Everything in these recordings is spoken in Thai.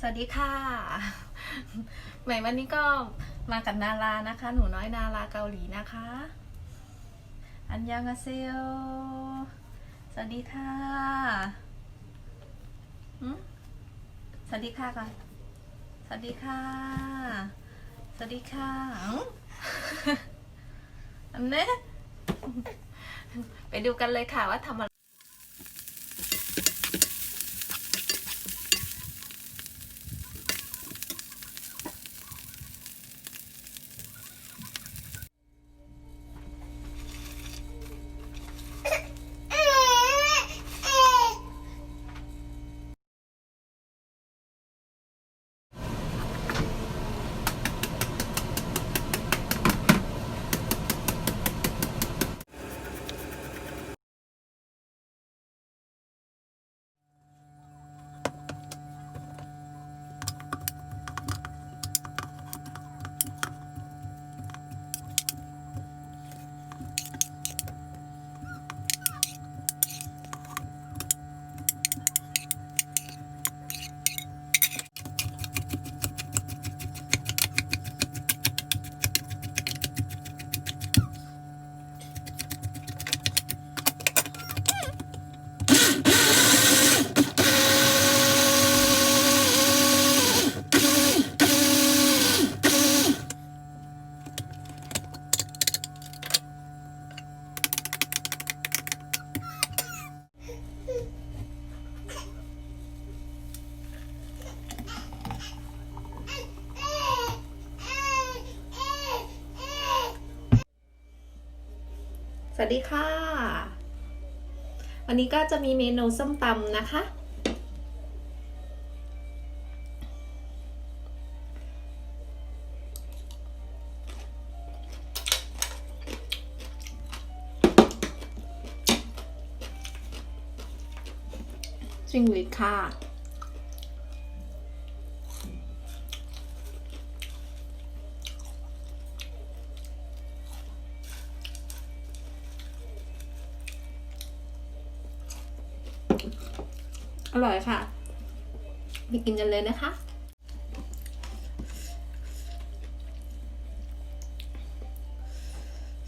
สวัสดีค่ะ ใหม่วันนี้ก็มากับนารานะคะ หนูน้อยนาราเกาหลีนะคะ อันยังอาเซโอสวัสดีค่ะหืมสวัสดีค่ะก่อนสวัสดีค่ะ สวัสดีค่ะหืมอันเนี้ไปดูกันเลยค่ะว่าทำอะไร สวัสดีค่ะ วันนี้ก็จะมีเมนูส้มตำนะคะจิงหรีค่ะ อร่อยค่ะไปกินกันเลยนะคะ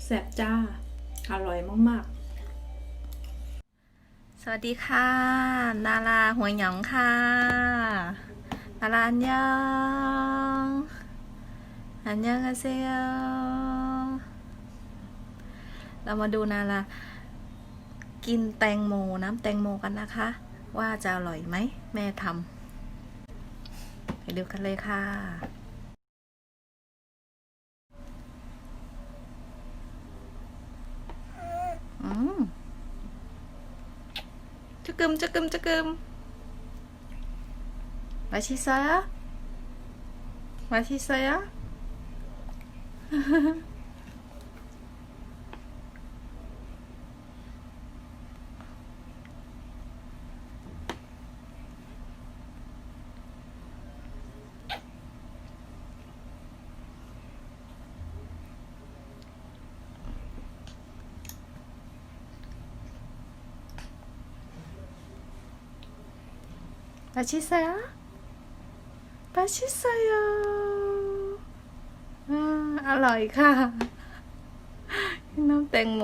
แซ่บจ้า อร่อยมาก ๆ สวัสดีค่ะ นาราหัวหยองค่ะ นาราอันยองอันยองอาเซโยเรามาดูนารากินแตงโมน้ำแตงโมกันนะคะ ว่าจะอร่อยไหม แม่ทำไปดูกันเลยค่ะ อืมจะกึมจะกึมจะกึมมาชิซายะมาชิซายะ 맛있어요? 맛있어요. 아, อร่อยค่ะ น้ำแตงโม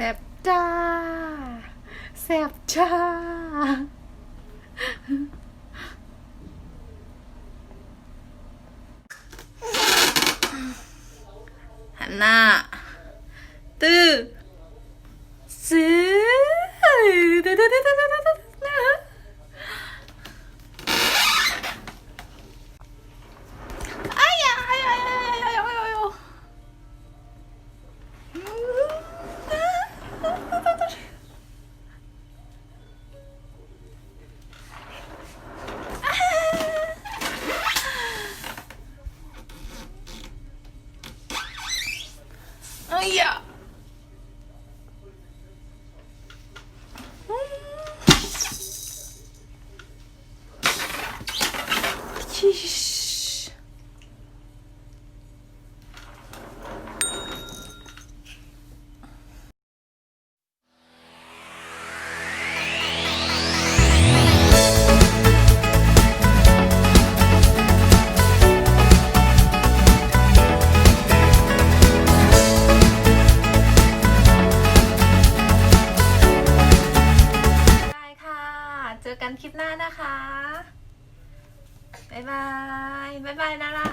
แซบจ้าแซบจ้า หันหน้า ตื้อซื้อ 哎呀 คลิปหน้านะคะบ๊ายบายบ๊ายบายนะล่ะ